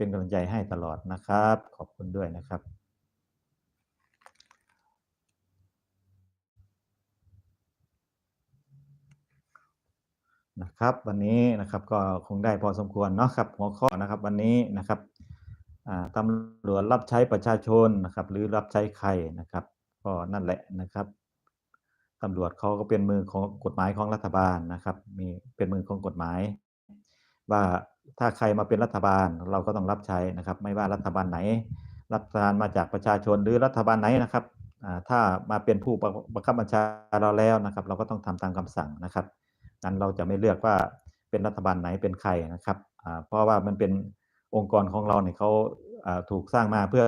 เป็นกำลังใจให้ตลอดนะครับ ขอบคุณด้วยนะครับนะครับวันนี้นะครับก็คงได้พอสมควรเนาะครับหัวข้อนะครับวันนี้นะครับตำรวจรับใช้ประชาชนนะครับ หรือรับใช้ใครนะครับ ก็นั่นแหละนะครับตำรวจเขาก็เป็นมือของกฎหมายของรัฐบาลนะครับ มีเป็นมือของกฎหมาย ว่า ถ้าใครมาเป็นรัฐบาลเราก็ต้องรับใช้นะครับ ไม่ว่ารัฐบาลไหน รัฐบาลมาจากประชาชนหรือรัฐบาลไหนนะครับถ้ามาเป็นผู้บังคับบัญชาเราแล้วนะครับ เราก็ต้องทำตามคำสั่งนะครับนั้นเราจะไม่เลือกว่าเป็นรัฐบาลไหนเป็นใครนะครับเพราะว่ามันเป็นองค์กรของเราเนี่ยเขาถูกสร้างมาเพื่อ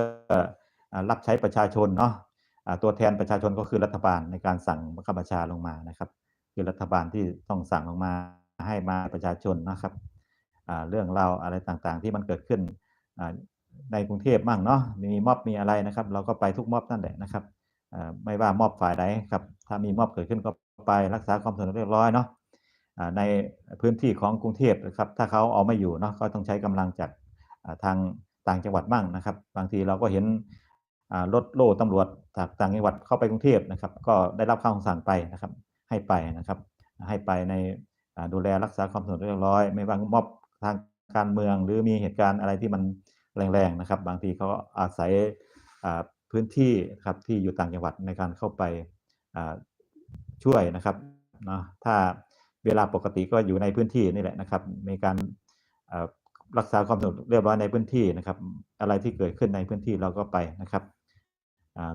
รับใช้ประชาชนเนาะตัวแทนประชาชนก็คือรัฐบาลในการสั่งบังคับบัญชาลงมานะครับ คือรัฐบาลที่ต้องสั่งลงมาให้มาประชาชนนะครับ เรื่องราวอะไรต่างๆ ที่มันเกิดขึ้นในกรุงเทพมั่งเนาะมีม็อบมีอะไรนะครับ เราก็ไปทุกม็อบนั่นแหละนะครับไม่ว่าม็อบฝ่ายใดครับถ้ามีม็อบเกิดขึ้นก็ไปรักษาความสงบเรียบร้อยเนาะในพื้นที่ของกรุงเทพนะครับ ถ้าเขาเอาไม่อยู่เนาะก็ต้องใช้กำลังจากทางต่างจังหวัดมั่งนะครับ บางทีเราก็เห็นรถโล่ตำรวจจากต่างจังหวัดเข้าไปกรุงเทพนะครับ ก็ได้รับคำสั่งไปนะครับ ให้ไปนะครับ ให้ไปในดูแลรักษาความสงบเรียบร้อย ไม่ว่าม็อบ ทางการเมืองหรือมีเหตุการณ์อะไรที่มันแรงๆนะครับ บางทีเขาอาศัยพื้นที่ครับที่อยู่ต่างจังหวัดในการเข้าไปช่วยนะครับเนาะถ้าเวลาปกติก็อยู่ในพื้นที่นี่แหละนะครับ มีการรักษาความสงบเรียบร้อยในพื้นที่นะครับ อะไรที่เกิดขึ้นในพื้นที่เราก็ไปนะครับ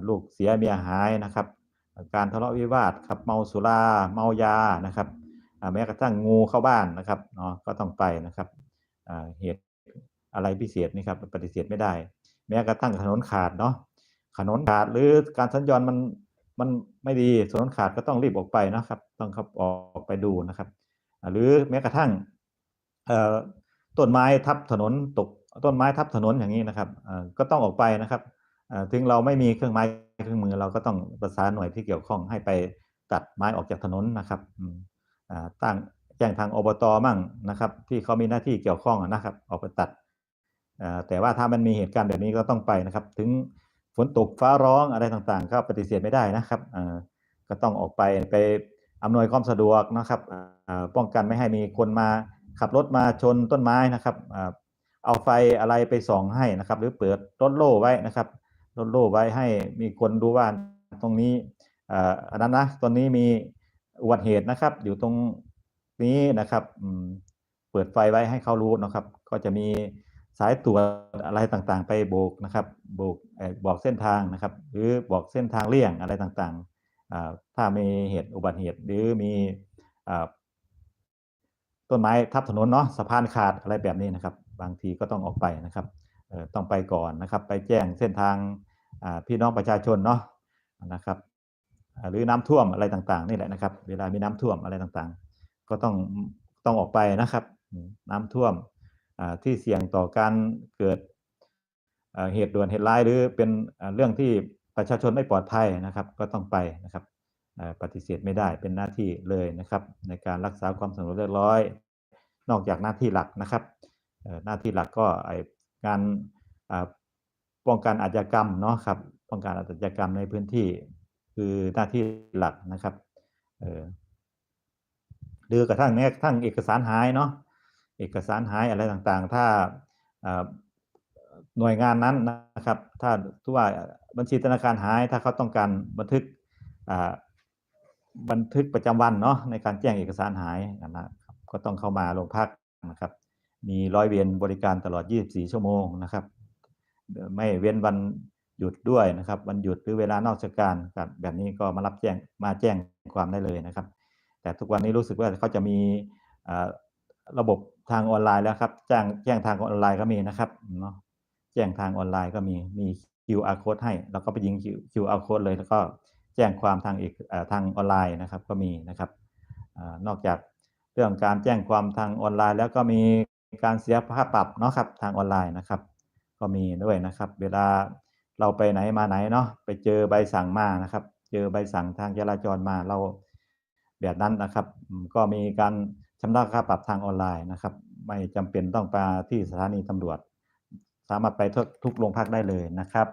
ลูกเสียเมียหายนะครับ การทะเลาะวิวาทครับเมาสุราเมายานะครับ แม้กระทั่งงูเข้าบ้านนะครับเนาะก็ต้องไปนะครับเหตุอะไรพิเศษนี่ครับปฏิเสธไม่ได้ แม้กระทั่งถนนขาดเนาะถนนขาดหรือการสัญจรมันมันไม่ดีถนนขาดก็ต้องรีบออกไปนะครับ ต้องขับออกไปดูนะครับ หรือแม้กระทั่งต้นไม้ทับถนนตกต้นไม้ทับถนนอย่างนี้นะครับก็ต้องออกไปนะครับถึงเราไม่มีเครื่องไม้เครื่องมือเราก็ต้องประสานหน่วยที่เกี่ยวข้องให้ไปตัดไม้ออกจากถนนนะครับ ตั้งแจ้งทางอบตมั่งนะครับ ที่เขามีหน้าที่เกี่ยวข้องนะครับออกไปตัดอ่าแต่ว่าถ้ามันมีเหตุการณ์แบบนี้ก็ต้องไปนะครับ ถึงฝนตกฟ้าร้องอะไรต่างๆ ก็ปฏิเสธไม่ได้นะครับอ่าก็ต้องออกไปไปอำนวยความสะดวกนะครับอ่าป้องกันไม่ให้มีคนมาขับรถมาชนต้นไม้นะครับอ่าเอาไฟอะไรไปส่องให้นะครับ หรือเปิดรถโล่ไว้นะครับลดโล่ไว้ให้มีคนดูว่าตรงนี้อ่าอันนั้นนะตอนนี้มี อุบัติเหตุนะครับ อยู่ตรงนี้นะครับเปิดไฟไว้ให้เขารู้นะครับ ก็จะมีสายตรวจอะไรต่างๆ ไปโบกนะครับ โบกบอกเส้นทางนะครับ หรือบอกเส้นทางเลี่ยงอะไรต่างๆ ถ้ามีเหตุอุบัติเหตุหรือมีต้นไม้ทับถนนเนาะสะพานขาดอะไรแบบนี้นะครับ บางทีก็ต้องออกไปนะครับต้องไปก่อนนะครับ ไปแจ้งเส้นทางพี่น้องประชาชนเนาะนะครับ หรือน้ำท่วมอะไรต่างๆนี่แหละนะครับ เวลามีน้ำท่วมอะไรต่างๆ ก็ต้องต้องออกไปนะครับ น้ำท่วมที่เสี่ยงต่อการเกิดเหตุด่วนเหตุร้ายหรือเป็นเรื่องที่ประชาชนไม่ปลอดภัยนะครับ ก็ต้องไปนะครับปฏิเสธไม่ได้เป็นหน้าที่เลยนะครับ ในการรักษาความสงบเรียบร้อย นอกจากหน้าที่หลักนะครับหน้าที่หลักก็การป้องกันอาชญากรรมเนาะครับป้องกันอาชญากรรมในพื้นที่ คือหน้าที่หลักนะครับเอ่อหรือกระทั่งแม้กระทั่งเอกสารหายเนาะเอกสารหายอะไรต่างๆ ถ้าหน่วยงานนั้นนะครับ ถ้าที่ว่าบัญชีธนาคารหาย ถ้าเขาต้องการบันทึกบันทึกประจำวันเนาะในการแจ้งเอกสารหายนะครับก็ต้องเข้ามาโรงพักนะครับ มีร้อยเวรบริการตลอด 24 ชั่วโมงนะครับ ไม่เว้นวัน หยุดด้วยนะครับวันหยุดหรือเวลานอกราชการแบบนี้ก็มารับแจ้งมาแจ้งความได้เลยนะครับ แต่ทุกวันนี้รู้สึกว่าเขาจะมีระบบทางออนไลน์แล้วครับแจ้งแจ้งทางออนไลน์ก็มีนะครับเนาะแจ้งทางออนไลน์ก็มีมี QR code ให้เราก็ไปยิง QR code เลยแล้วก็แจ้งความทางอีกอทางออนไลน์นะครับก็มีนะครับอนอกจากเรื่องการแจ้งความทางออนไลน์ แล้วก็มีการเสียค่าปรับเนาะครับทางออนไลน์นะครับ ก็มีด้วยนะครับ เวลา เราไปไหนมาไหนเนาะไปเจอใบสั่งมานะครับ เจอใบสั่งทางจราจรมาเราแบบนั้นนะครับ ก็มีการชำระค่าปรับทางออนไลน์นะครับ ไม่จำเป็นต้องไปที่สถานีตำรวจ สามารถไปทุกโรงพักได้เลยนะครับ